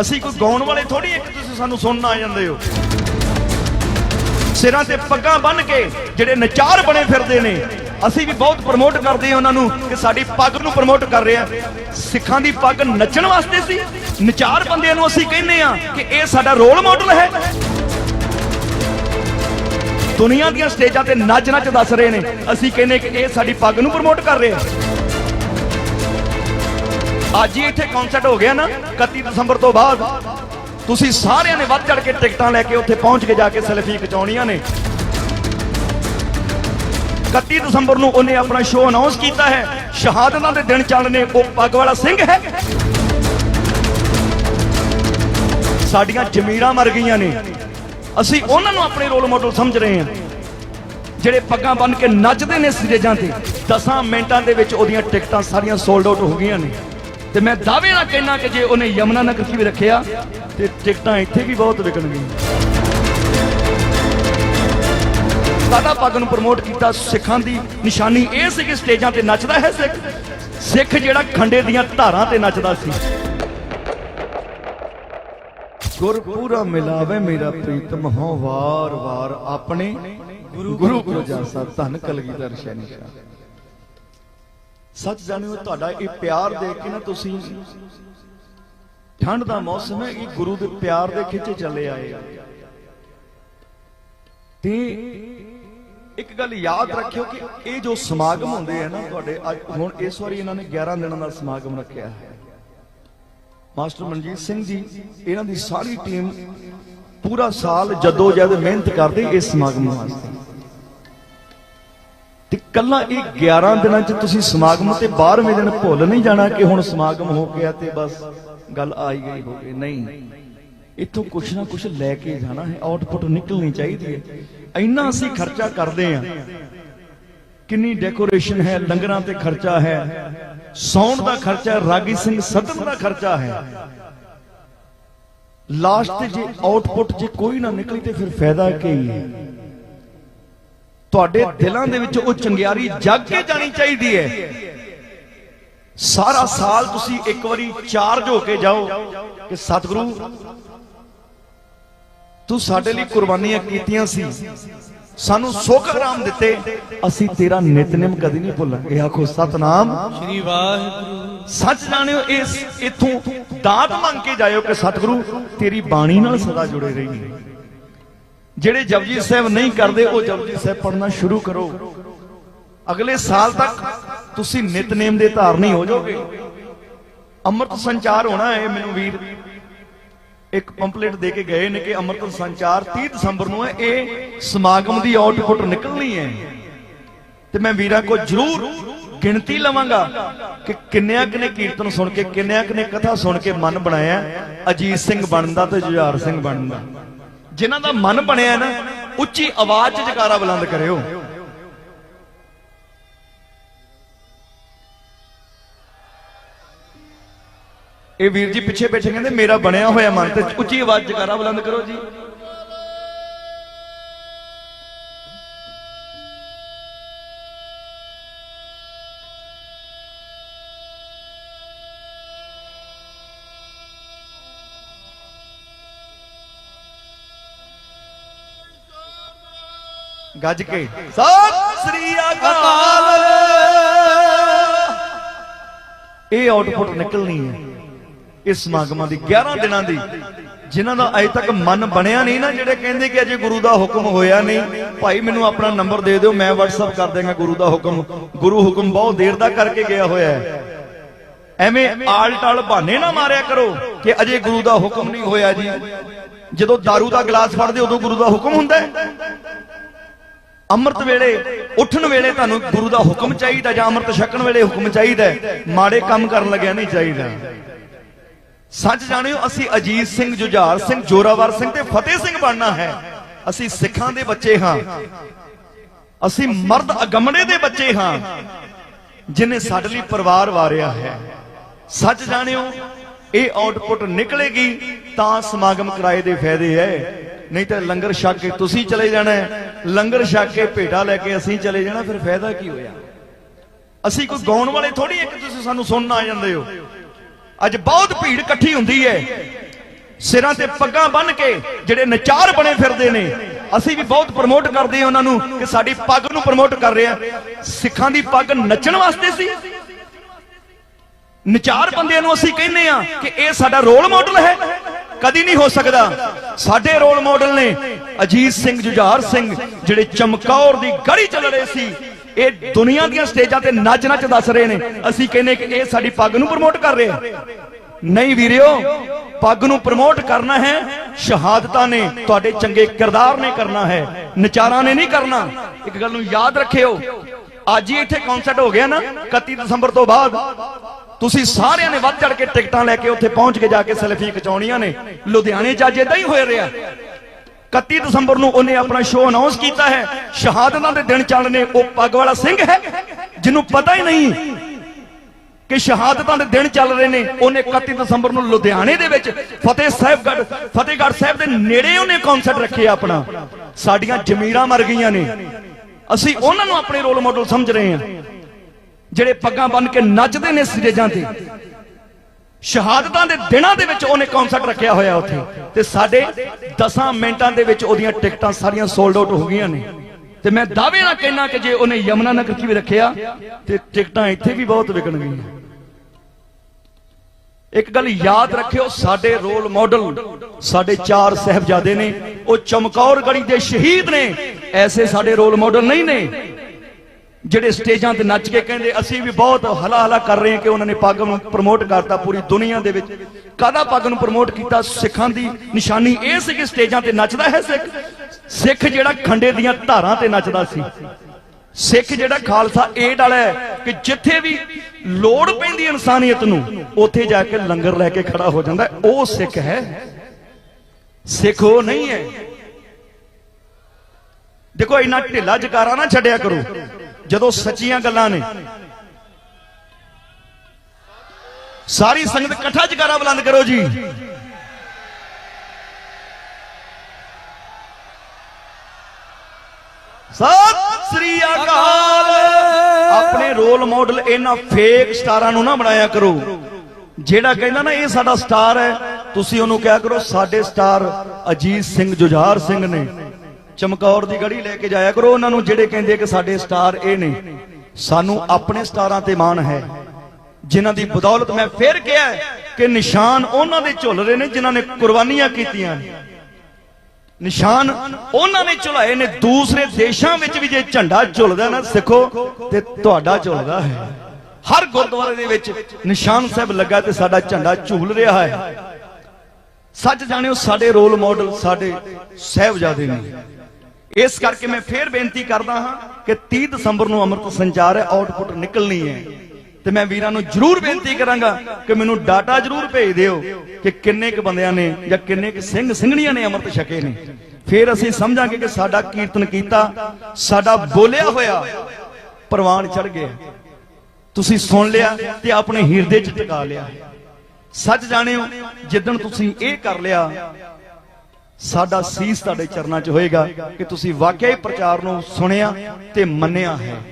ਅਸੀਂ ਕੋਈ ਗਾਉਣ ਵਾਲੇ ਥੋੜੀ ਇੱਕ ਤੁਸੀਂ ਸਾਨੂੰ ਸੁਣਨ ਆ ਜਾਂਦੇ ਹੋ। ਸਿਰਾਂ ਤੇ ਪੱਗਾਂ ਬੰਨ ਕੇ ਜਿਹੜੇ ਨਚਾਰ ਬਣੇ ਫਿਰਦੇ ਨੇ, ਅਸੀਂ ਵੀ ਬਹੁਤ ਪ੍ਰਮੋਟ ਕਰਦੇ ਹਾਂ ਉਹਨਾਂ ਨੂੰ ਕਿ ਸਾਡੀ ਪੱਗ ਨੂੰ ਪ੍ਰਮੋਟ ਕਰ ਰਹੇ ਆ ਸਿੱਖਾਂ ਦੀ ਪੱਗ ਨੱਚਣ ਵਾਸਤੇ ਸੀ, ਨਚਾਰ ਬੰਦਿਆਂ ਨੂੰ ਅਸੀਂ ਕਹਿੰਦੇ ਆ ਕਿ ਇਹ ਸਾਡਾ ਰੋਲ ਮਾਡਲ ਹੈ। ਦੁਨੀਆ ਦੀਆਂ ਸਟੇਜਾਂ ਤੇ ਨੱਚ ਨੱਚ ਦੱਸ ਰਹੇ ਨੇ, ਅਸੀਂ ਕਹਿੰਦੇ ਕਿ ਇਹ ਸਾਡੀ ਪੱਗ ਨੂੰ ਪ੍ਰਮੋਟ ਕਰ ਰਹੇ ਆ ਅੱਜ ਹੀ ਇੱਥੇ ਕਨਸਰਟ ਹੋ ਗਿਆ ਨਾ 31 ਦਸੰਬਰ ਤੋਂ ਬਾਅਦ। ਤੁਸੀਂ ਸਾਰਿਆਂ ਨੇ ਵੱਧ ਚੜ ਕੇ ਟਿਕਟਾਂ ਲੈ ਕੇ ਉੱਥੇ ਪਹੁੰਚ ਕੇ ਜਾ ਕੇ ਸੈਲਫੀ ਖਿਚਾਉਣੀਆਂ ਨੇ। 31 ਦਸੰਬਰ ਨੂੰ ਉਹਨੇ ਆਪਣਾ ਸ਼ੋਅ ਅਨਾਉਂਸ ਕੀਤਾ ਹੈ। ਸ਼ਹਾਦਤਾਂ ਦੇ ਦਿਨ ਚੱਲਣੇ ਉਹ ਪੱਗ ਵਾਲਾ ਸਿੰਘ ਹੈ। ਸਾਡੀਆਂ ਜ਼ਮੀਰਾਂ ਮਰ ਗਈਆਂ ਨੇ। ਅਸੀਂ ਉਹਨਾਂ ਨੂੰ ਆਪਣੇ ਰੋਲ ਮਾਡਲ ਸਮਝ ਰਹੇ ਹਾਂ। ਜਿਹੜੇ ਪੱਗਾਂ ਬੰਨ ਕੇ ਨੱਚਦੇ ਨੇ ਸਟੇਜਾਂ ਤੇ 10 ਮਿੰਟਾਂ ਦੇ ਵਿੱਚ ਉਹਦੀਆਂ ਟਿਕਟਾਂ ਸਾਰੀਆਂ ਸੋਲਡ ਆਊਟ ਹੋ ਗਈਆਂ ਨੇ। ਤੇ ਮੈਂ ਦਾਅਵੇ ਨਾਲ ਕਹਿਣਾ ਕਿ ਜੇ ਉਹਨੇ ਯਮਨਾ ਨਗਰ 'ਚ ਵੀ ਰੱਖਿਆ, ਤੇ ਟਿਕਟਾਂ ਇੱਥੇ ਵੀ ਬਹੁਤ ਵਿਕਣਗੀਆਂ। ਸਾਡਾ ਪੱਗ ਨੂੰ ਪ੍ਰਮੋਟ ਕੀਤਾ ਸਿੱਖਾਂ ਦੀ ਨਿਸ਼ਾਨੀ ਇਹ ਸੀ ਕਿ ਸਟੇਜਾਂ ਤੇ ਨੱਚਦਾ ਹੈ ਸਿੱਖ। ਸਿੱਖ ਜਿਹੜਾ ਖੰਡੇ ਦੀਆਂ ਧਾਰਾਂ ਤੇ ਨੱਚਦਾ ਸੀ। ਗੁਰ ਪੂਰਾ ਮਿਲਾਵੇ ਮੇਰਾ ਪ੍ਰੀਤਮ ਹੋ ਵਾਰ ਵਾਰ ਆਪਣੇ। ਗੁਰੂ ਗੁਰੂ ਜਾਸਾ ਧੰਨ ਕਲਗੀਧਰ ਸ਼ਹਿਨशाह ਸੱਚ ਜਾਣਿਓ ਤੁਹਾਡਾ ਇਹ ਪਿਆਰ ਦੇਖ ਕੇ ਨਾ ਤੁਸੀਂ ਠੰਡ ਦਾ ਮੌਸਮ ਹੈ ਇਹ ਗੁਰੂ ਦੇ ਪਿਆਰ ਦੇ ਖਿੱਚੇ ਚੱਲੇ ਆਏ ਆ। ਤੇ ਇੱਕ ਗੱਲ ਯਾਦ ਰੱਖਿਓ ਕਿ ਇਹ ਜੋ ਸਮਾਗਮ ਹੁੰਦੇ ਆ ਨਾ ਤੁਹਾਡੇ, ਅੱਜ ਹੁਣ ਇਸ ਵਾਰੀ ਇਹਨਾਂ ਨੇ 11 ਦਿਨਾਂ ਦਾ ਸਮਾਗਮ ਰੱਖਿਆ ਹੈ ਮਾਸਟਰ ਮਨਜੀਤ ਸਿੰਘ ਜੀ, ਇਹਨਾਂ ਦੀ ਸਾਰੀ ਟੀਮ ਪੂਰਾ ਸਾਲ ਜਦੋਂ ਜਦ ਮਿਹਨਤ ਕਰਦੇ ਇਸ ਸਮਾਗਮ ਵਾਸਤੇ ਕੱਲਾ ਇਹ 11 ਦਿਨਾਂ ਚ ਤੁਸੀਂ ਸਮਾਗਮ ਤੇ 12ਵੇਂ ਦਿਨ ਭੁੱਲ ਨਹੀਂ ਜਾਣਾ ਕਿ ਹੁਣ ਸਮਾਗਮ ਹੋ ਗਿਆ ਤੇ ਬਸ ਗੱਲ ਆਈ ਗਈ ਹੋ ਗਈ। ਨਹੀਂ। ਇੱਥੋਂ ਕੁਛ ਨਾ ਕੁਛ ਲੈ ਕੇ ਜਾਣਾ ਹੈ ਆਊਟਪੁੱਟ ਨਿਕਲਣੀ ਚਾਹੀਦੀ ਹੈ। ਇੰਨਾ ਅਸੀਂ ਖਰਚਾ ਕਰਦੇ ਹਾਂ। ਕਿੰਨੀ ਡੈਕੋਰੇਸ਼ਨ ਹੈ, ਲੰਗਰਾਂ ਤੇ ਖਰਚਾ ਹੈ। ਸਾਊਂਡ ਦਾ ਖਰਚਾ ਰਾਗੀ ਸਿੰਘ ਸਦਨ ਦਾ ਖਰਚਾ ਹੈ। ਲਾਸਟ ਤੇ ਜੇ ਆਊਟਪੁੱਟ ਜੇ ਕੋਈ ਨਾ ਨਿਕਲੀ ਤੇ ਫਿਰ ਫਾਇਦਾ ਕੀ ਹੈ? ਤੁਹਾਡੇ ਦਿਲਾਂ ਦੇ ਵਿੱਚ ਉਹ ਚੰਗਿਆਰੀ ਜਗ ਕੇ ਜਾਣੀ ਚਾਹੀਦੀ ਹੈ। ਸਾਰਾ ਸਾਲ ਤੁਸੀਂ ਇੱਕ ਵਾਰੀ ਚਾਰਜ ਹੋ ਕੇ ਜਾਓ ਕਿ ਸਤਿਗੁਰੂ ਤੂੰ ਸਾਡੇ ਲਈ ਕੁਰਬਾਨੀਆਂ ਕੀਤੀਆਂ ਸੀ। ਸਾਨੂੰ ਸੁੱਖ ਆਰਾਮ ਦਿੱਤੇ। ਅਸੀਂ ਤੇਰਾ ਨਿਤਨੇਮ ਕਦੀ ਨਹੀਂ ਭੁੱਲਾਂਗੇ ਆਖੋ ਸਤਨਾਮ। ਸ਼੍ਰੀ ਵਾਹਿਗੁਰੂ। ਸੱਚ ਜਾਣਿਓ ਇਸ ਇਥੋਂ ਦਾਤ ਮੰਗ ਕੇ ਜਾਇਓ ਕਿ ਸਤਿਗੁਰੂ ਤੇਰੀ ਬਾਣੀ ਨਾਲ ਸਦਾ ਜੁੜੇ ਰਹੀਏ। ਜਿਹੜੇ ਜਪਜੀ ਸਾਹਿਬ ਨਹੀਂ ਕਰਦੇ, ਉਹ ਜਪਜੀ ਸਾਹਿਬ ਪੜ੍ਹਨਾ ਸ਼ੁਰੂ ਕਰੋ। ਅਗਲੇ ਸਾਲ ਤੱਕ ਤੁਸੀਂ ਨਿਤਨੇਮ ਦੇ ਧਾਰਨੀ ਹੋ ਜਾਓਗੇ। ਅੰਮ੍ਰਿਤ ਸੰਚਾਰ ਹੋਣਾ ਹੈ, ਮੈਨੂੰ ਵੀਰ। ਇੱਕ ਪੰਪਲੇਟ ਦੇ ਕੇ ਗਏ ਨੇ ਕਿ ਅੰਮ੍ਰਿਤ ਸੰਚਾਰ 30 ਦਸੰਬਰ ਨੂੰ ਹੈ, ਇਹ ਸਮਾਗਮ ਦੀ ਆਊਟਪੁੱਟ ਨਿਕਲਣੀ ਹੈ। ਤੇ ਮੈਂ ਵੀਰਾਂ ਕੋ ਜਰੂਰ ਗਿਣਤੀ ਲਵਾਂਗਾ ਕਿ ਕਿੰਨਿਆਂ ਕਿਨੇ ਕੀਰਤਨ ਸੁਣ ਕੇ, ਕਿੰਨਿਆਂ ਕਿਨੇ ਕਥਾ ਸੁਣ ਕੇ ਮਨ ਬਣਾਇਆ। ਅਜੀਤ ਸਿੰਘ ਬਣਦਾ ਤੇ ਜੁਝਾਰ ਸਿੰਘ ਬਣਦਾ। ਜਿਨ੍ਹਾਂ ਦਾ ਮਨ ਬਣਿਆ ਨਾ, ਉੱਚੀ ਆਵਾਜ਼ 'ਚ ਜਕਾਰਾ ਬੁਲੰਦ ਕਰਿਓ। ਇਹ ਵੀਰ ਜੀ ਪਿੱਛੇ ਬੈਠੇ ਕਹਿੰਦੇ, ਮੇਰਾ ਬਣਿਆ ਹੋਇਆ ਮਨ ਤੇ ਉੱਚੀ ਆਵਾਜ਼ ਜਕਾਰਾ ਬੁਲੰਦ ਕਰੋ ਜੀ। ਗੱਜ ਕੇ। ਸਤਿ ਸ੍ਰੀ ਅਕਾਲ। ਇਹ ਆਊਟਪੁੱਟ ਨਿਕਲਣੀ ਹੈ ਇਸ ਸਮਾਗਮਾਂ ਦੀ 11 ਦਿਨਾਂ ਦੀ, ਜਿਨ੍ਹਾਂ ਦਾ ਅਜੇ ਤੱਕ ਮਨ ਬਣਿਆ ਨਹੀਂ ਨਾ, ਜਿਹੜੇ ਕਹਿੰਦੇ ਕਿ ਅਜੇ ਗੁਰੂ ਦਾ ਹੁਕਮ ਹੋਇਆ ਨਹੀਂ। ਭਾਈ, ਮੈਨੂੰ ਆਪਣਾ ਨੰਬਰ ਦੇ ਦਿਓ, ਮੈਂ WhatsApp ਕਰ ਦੇਵਾਂਗਾ ਗੁਰੂ ਦਾ ਹੁਕਮ। ਗੁਰੂ ਹੁਕਮ ਬਹੁਤ ਦੇਰ ਦਾ ਕਰਕੇ ਗਿਆ ਹੋਇਆ ਹੈ। ਐਵੇਂ ਆਲ ਟਾਲ ਬਹਾਨੇ ਨਾ ਮਾਰਿਆ ਕਰੋ ਕਿ ਅਜੇ ਗੁਰੂ ਦਾ ਹੁਕਮ ਨਹੀਂ ਹੋਇਆ ਜੀ। ਜਦੋਂ दारू ਦਾ ਗਲਾਸ ਫੜਦੇ, ਉਦੋਂ ਗੁਰੂ ਦਾ ਹੁਕਮ ਹੁੰਦਾ ਹੈ। ਅੰਮ੍ਰਿਤ ਵੇਲੇ, ਉੱਠਣ ਵੇਲੇ ਤੁਹਾਨੂੰ ਗੁਰੂ ਦਾ ਹੁਕਮ ਚਾਹੀਦਾ, ਜਾਂ ਅੰਮ੍ਰਿਤ ਛਕਣ ਵੇਲੇ ਹੁਕਮ ਚਾਹੀਦਾ ਮਾੜੇ ਕੰਮ ਕਰਨ ਲੱਗਿਆ ਨਹੀਂ ਚਾਹੀਦਾ। ਸੱਚ ਜਾਣਿਓ, ਅਸੀਂ ਅਜੀਤ ਸਿੰਘ, ਜੁਝਾਰ ਸਿੰਘ, ਜੋਰਾਵਰ ਸਿੰਘ ਤੇ ਫਤਿਹ ਸਿੰਘ ਬਣਨਾ ਹੈ। ਅਸੀਂ ਸਿੱਖਾਂ ਦੇ ਬੱਚੇ ਹਾਂ। ਅਸੀਂ ਮਰਦ ਅਗਮੜੇ ਦੇ ਬੱਚੇ ਹਾਂ, ਜਿਨੇ ਸਾਡੇ ਲਈ ਪਰਿਵਾਰ ਵਾਰਿਆ ਹੈ। ਸੱਚ ਜਾਣਿਓ, ਇਹ ਆਊਟਪੁੱਟ ਨਿਕਲੇਗੀ, ਤਾਂ ਸਮਾਗਮ ਕਿਰਾਏ ਦੇ ਫਾਇਦੇ ਹੈ। ਨਹੀਂ ਤਾਂ ਲੰਗਰ ਛਕ ਕੇ ਤੁਸੀਂ ਚਲੇ ਜਾਣਾ ਲੰਗਰ ਛਕ ਕੇ ਭੇਟਾ ਲੈ ਕੇ ਅਸੀਂ ਚਲੇ ਜਾਣਾ, ਫਿਰ ਫਾਇਦਾ ਕੀ ਹੋਇਆ? ਅਸੀਂ ਕੋਈ ਗਾਉਣ ਵਾਲੇ ਥੋੜੀ ਇੱਕ ਤੁਸੀਂ ਸਾਨੂੰ ਸੁਣਨ ਆ ਜਾਂਦੇ ਹੋ। ਅੱਜ ਬਹੁਤ ਭੀੜ ਇਕੱਠੀ ਹੁੰਦੀ ਹੈ। ਸਿਰਾਂ ਤੇ ਪੱਗਾਂ ਬੰਨ੍ਹ ਕੇ ਜਿਹੜੇ ਨਚਾਰ ਬਣੇ ਫਿਰਦੇ ਨੇ, ਅਸੀਂ ਵੀ ਬਹੁਤ ਪ੍ਰਮੋਟ ਕਰਦੇ ਹਾਂ ਉਹਨਾਂ ਨੂੰ ਕਿ ਸਾਡੀ ਪੱਗ ਨੂੰ ਪ੍ਰਮੋਟ ਕਰ ਰਹੇ ਆ ਸਿੱਖਾਂ ਦੀ ਪੱਗ ਨੱਚਣ ਵਾਸਤੇ ਸੀ। ਨਚਾਰ ਬੰਦਿਆਂ ਨੂੰ ਅਸੀਂ ਕਹਿੰਦੇ ਆ ਕਿ ਇਹ ਸਾਡਾ ਰੋਲ ਮਾਡਲ ਹੈ। ਕਦੀ ਨਹੀਂ ਹੋ ਸਕਦਾ। ਸਾਡੇ ਰੋਲ ਮਾਡਲ ਨੇ ਅਜੀਤ ਸਿੰਘ, ਜੁਝਾਰ ਸਿੰਘ ਜਿਹੜੇ ਚਮਕੌਰ ਦੀ ਗੜੀ ਚੱਲ ਰਹੇ ਸੀ, ਇਹ ਦੁਨੀਆ ਦੀਆਂ ਸਟੇਜਾਂ ਤੇ ਨੱਚ ਨੱਚ ਦੱਸ ਰਹੇ ਨੇ। ਅਸੀਂ ਕਹਿੰਦੇ ਕਿ ਇਹ ਸਾਡੀ ਪੱਗ ਨੂੰ ਪ੍ਰਮੋਟ ਕਰ ਰਹੇ ਆ। ਨਹੀਂ ਵੀਰਿਓ, ਪੱਗ ਨੂੰ ਪ੍ਰਮੋਟ ਕਰਨਾ ਹੈ, ਸ਼ਹਾਦਤਾਂ ਨੇ, ਤੁਹਾਡੇ ਚੰਗੇ ਕਿਰਦਾਰ ਨੇ ਕਰਨਾ ਹੈ, ਨਚਾਰਾਂ ਨੇ ਨਹੀਂ ਕਰਨਾ। ਇੱਕ ਗੱਲ ਨੂੰ ਯਾਦ ਰੱਖਿਓ, ਅੱਜ ਹੀ ਇੱਥੇ ਕਨਸਰਟ ਹੋ ਗਿਆ ਨਾ 31 ਦਸੰਬਰ ਤੋਂ ਬਾਅਦ। ਤੁਸੀਂ ਸਾਰਿਆਂ ਨੇ ਵੱਧ ਚੜ ਕੇ ਟਿਕਟਾਂ ਲੈ ਕੇ ਉੱਥੇ ਪਹੁੰਚ ਕੇ ਜਾ ਕੇ ਸੈਲਫੀ ਖਿਚਾਉਣੀਆਂ ਨੇ। ਲੁਧਿਆਣੇ 'ਚ ਅੱਜ ਇਦਾਂ ਹੀ ਹੋਇਆ ਰਿਹਾ। 31 ਦਸੰਬਰ ਨੂੰ ਉਹਨੇ ਆਪਣਾ ਸ਼ੋਅ ਅਨਾਉਂਸ ਕੀਤਾ ਹੈ। ਸ਼ਹਾਦਤਾਂ ਦੇ ਦਿਨ ਚੱਲਣੇ ਉਹ ਪੱਗ ਵਾਲਾ ਸਿੰਘ ਹੈ, ਜਿਹਨੂੰ ਪਤਾ ਹੀ ਨਹੀਂ ਕਿ ਸ਼ਹਾਦਤਾਂ ਦੇ ਦਿਨ ਚੱਲ ਰਹੇ ਨੇ। ਉਹਨੇ 31 ਦਸੰਬਰ ਨੂੰ ਲੁਧਿਆਣੇ ਦੇ ਵਿੱਚ ਫਤਿਹ ਸਾਹਿਬਗੜ੍ਹ, ਫਤਿਹਗੜ੍ਹ ਸਾਹਿਬ ਦੇ ਨੇੜੇ ਉਹਨੇ ਕਨਸਰਟ ਰੱਖਿਆ ਆਪਣਾ। ਸਾਡੀਆਂ ਜ਼ਮੀਰਾਂ ਮਰ ਗਈਆਂ ਨੇ। ਅਸੀਂ ਉਹਨਾਂ ਨੂੰ ਆਪਣੇ ਰੋਲ ਮਾਡਲ ਸਮਝ ਰਹੇ ਹਾਂ। ਜਿਹੜੇ ਪੱਗਾਂ ਬੰਨ ਕੇ ਨੱਚਦੇ ਨੇ ਸਟੇਜਾਂ ਤੇ। ਸ਼ਹਾਦਤਾਂ ਦੇ ਦਿਨਾਂ ਦੇ ਵਿੱਚ ਉਹਨੇ ਕਨਸਰਟ ਰੱਖਿਆ ਹੋਇਆ ਉੱਥੇ। ਤੇ ਸਾਡੇ 10 ਮਿੰਟਾਂ ਦੇ ਵਿੱਚ ਉਹਦੀਆਂ ਟਿਕਟਾਂ ਸਾਰੀਆਂ ਸੋਲਡ ਆਊਟ ਹੋ ਗਈਆਂ ਨੇ। ਤੇ ਮੈਂ ਦਾਅਵੇ ਨਾਲ ਕਹਿਣਾ ਕਿ ਜੇ ਉਹਨੇ ਯਮਨਾ ਨਗਰ 'ਚ ਵੀ ਰੱਖਿਆ, ਤੇ ਟਿਕਟਾਂ ਇੱਥੇ ਵੀ ਬਹੁਤ ਵਿਕਣਗੀਆਂ। ਇੱਕ ਗੱਲ ਯਾਦ ਰੱਖਿਓ, ਸਾਡੇ ਰੋਲ ਮਾਡਲ ਸਾਡੇ ਚਾਰ ਸਹਿਬਜ਼ਾਦੇ ਨੇ, ਉਹ ਚਮਕੌਰ ਗੜੀ ਦੇ ਸ਼ਹੀਦ ਨੇ। ਐਸੇ ਸਾਡੇ ਰੋਲ ਮਾਡਲ ਨਹੀਂ ਨੇ। ਜਿਹੜੇ ਸਟੇਜਾਂ ਤੇ ਨੱਚ ਕੇ ਕਹਿੰਦੇ, ਅਸੀਂ ਵੀ ਬਹੁਤ ਹਲਾ ਹਲਾ ਕਰ ਰਹੇ ਹਾਂ ਕਿ ਉਹਨਾਂ ਨੇ ਪੱਗ ਨੂੰ ਪ੍ਰਮੋਟ ਕਰਤਾ ਪੂਰੀ ਦੁਨੀਆ ਦੇ ਵਿੱਚ। ਕਾਹਦਾ ਪੱਗ ਨੂੰ ਪ੍ਰਮੋਟ ਕੀਤਾ? ਸਿੱਖਾਂ ਦੀ ਨਿਸ਼ਾਨੀ ਇਹ ਸੀ ਕਿ ਸਟੇਜਾਂ ਤੇ ਨੱਚਦਾ ਹੈ ਸਿੱਖ। ਸਿੱਖ ਜਿਹੜਾ ਖੰਡੇ ਦੀਆਂ ਧਾਰਾਂ ਤੇ ਨੱਚਦਾ ਸੀ। ਸਿੱਖ ਜਿਹੜਾ ਖਾਲਸਾ ਏਡ ਵਾਲਾ ਹੈ ਕਿ ਜਿੱਥੇ ਵੀ ਲੋੜ ਪੈਂਦੀ ਇਨਸਾਨੀਅਤ ਨੂੰ, ਉੱਥੇ ਜਾ ਕੇ ਲੰਗਰ ਲੈ ਕੇ ਖੜਾ ਹੋ ਜਾਂਦਾ ਉਹ ਸਿੱਖ ਹੈ। ਸਿੱਖ ਉਹ ਨਹੀਂ ਹੈ। ਦੇਖੋ, ਇੰਨਾ ਢਿੱਲਾ ਜਕਾਰਾ ਨਾ ਛੱਡਿਆ ਕਰੋ। ਜਦੋਂ ਸੱਚੀਆਂ ਗੱਲਾਂ ਨੇ। ਸਾਰੀ ਸੰਗਤ ਇਕੱਠਾ ਜਕਾਰਾ ਬੁਲੰਦ ਕਰੋ ਜੀ। ਸਤਿ ਸ੍ਰੀ ਅਕਾਲ। ਆਪਣੇ ਰੋਲ ਮਾਡਲ ਇਹਨਾਂ ਫੇਕ ਸਟਾਰਾਂ ਨੂੰ ਨਾ ਬਣਾਇਆ ਕਰੋ। ਜਿਹੜਾ ਕਹਿੰਦਾ ਨਾ, ਇਹ ਸਾਡਾ ਸਟਾਰ ਹੈ। ਤੁਸੀਂ ਉਹਨੂੰ ਕਿਹਾ ਕਰੋ, ਸਾਡੇ ਸਟਾਰ ਅਜੀਤ ਸਿੰਘ ਜੁਝਾਰ ਸਿੰਘ ਨੇ। ਚਮਕੌਰ ਦੀ ਗੜੀ ਲੈ ਕੇ ਜਾਇਆ ਕਰੋ। ਉਹਨਾਂ ਨੂੰ ਜਿਹੜੇ ਕਹਿੰਦੇ ਕਿ ਸਾਡੇ ਸਟਾਰ ਇਹ ਨੇ, ਸਾਨੂੰ ਆਪਣੇ ਸਟਾਰਾਂ ਤੇ ਮਾਣ ਹੈ। ਜਿਨ੍ਹਾਂ ਦੀ ਬਦੌਲਤ ਮੈਂ ਫੇਰ ਕਿਹਾ ਕਿ ਨਿਸ਼ਾਨ ਉਹਨਾਂ ਦੇ ਝੁੱਲ ਰਹੇ ਨੇ ਜਿਨ੍ਹਾਂ ਨੇ ਕੁਰਬਾਨੀਆਂ ਕੀਤੀਆਂ ਨਿਸ਼ਾਨ ਉਹਨਾਂ ਨੇ ਝੁਲਾਏ ਨੇ। ਦੂਸਰੇ ਦੇਸ਼ਾਂ ਵਿੱਚ ਵੀ ਜੇ ਝੰਡਾ ਝੁਲਦਾ ਨਾ, ਸਿੱਖੋ, ਤੇ ਤੁਹਾਡਾ ਝੁਲਦਾ ਹੈ। ਹਰ ਗੁਰਦੁਆਰੇ ਦੇ ਵਿੱਚ ਨਿਸ਼ਾਨ ਸਾਹਿਬ ਲੱਗਾ ਤੇ ਸਾਡਾ ਝੰਡਾ ਝੂਲ ਰਿਹਾ ਹੈ। ਸੱਚ ਜਾਣਿਓ, ਸਾਡੇ ਰੋਲ ਮਾਡਲ ਸਾਡੇ ਸਹਿਬਜ਼ਾਦੇ ਨੇ। ਇਸ ਕਰਕੇ ਮੈਂ ਫੇਰ ਬੇਨਤੀ ਕਰਦਾ ਹਾਂ ਕਿ 30 ਦਸੰਬਰ ਨੂੰ ਅੰਮ੍ਰਿਤ ਸੰਚਾਰ ਹੈ, ਆਊਟਪੁੱਟ ਨਿਕਲਣੀ ਹੈ। ਤੇ ਮੈਂ ਵੀਰਾਂ ਨੂੰ ਜਰੂਰ ਬੇਨਤੀ ਕਰਾਂਗਾ ਕਿ ਮੈਨੂੰ ਡਾਟਾ ਜਰੂਰ ਭੇਜ ਦਿਓ ਕਿ ਕਿੰਨੇ ਕੁ ਬੰਦਿਆਂ ਨੇ ਜਾਂ ਕਿੰਨੇ ਕੁ ਸਿੰਘ ਸਿੰਘਣੀਆਂ ਨੇ ਅੰਮ੍ਰਿਤ ਛਕੇ ਨੇ। ਫਿਰ ਅਸੀਂ ਸਮਝਾਂਗੇ ਕਿ ਸਾਡਾ ਕੀਰਤਨ ਕੀਤਾ, ਸਾਡਾ ਬੋਲਿਆ ਹੋਇਆ ਪ੍ਰਵਾਨ ਚੜ ਗਿਆ। ਤੁਸੀਂ ਸੁਣ ਲਿਆ ਤੇ ਆਪਣੇ ਹਿਰਦੇ 'ਚ ਟਿਕਾ ਲਿਆ। ਸੱਚ ਜਾਣਿਓ, ਜਿੱਦਣ ਤੁਸੀਂ ਇਹ ਕਰ ਲਿਆ ਸਾਡਾ ਸੀਸ ਤੁਹਾਡੇ ਚਰਨਾਂ 'ਚ ਹੋਏਗਾ ਕਿ ਤੁਸੀਂ ਵਾਕਿਆ ਹੀ ਪ੍ਰਚਾਰ ਨੂੰ ਸੁਣਿਆ ਤੇ ਮੰਨਿਆ ਹੈ।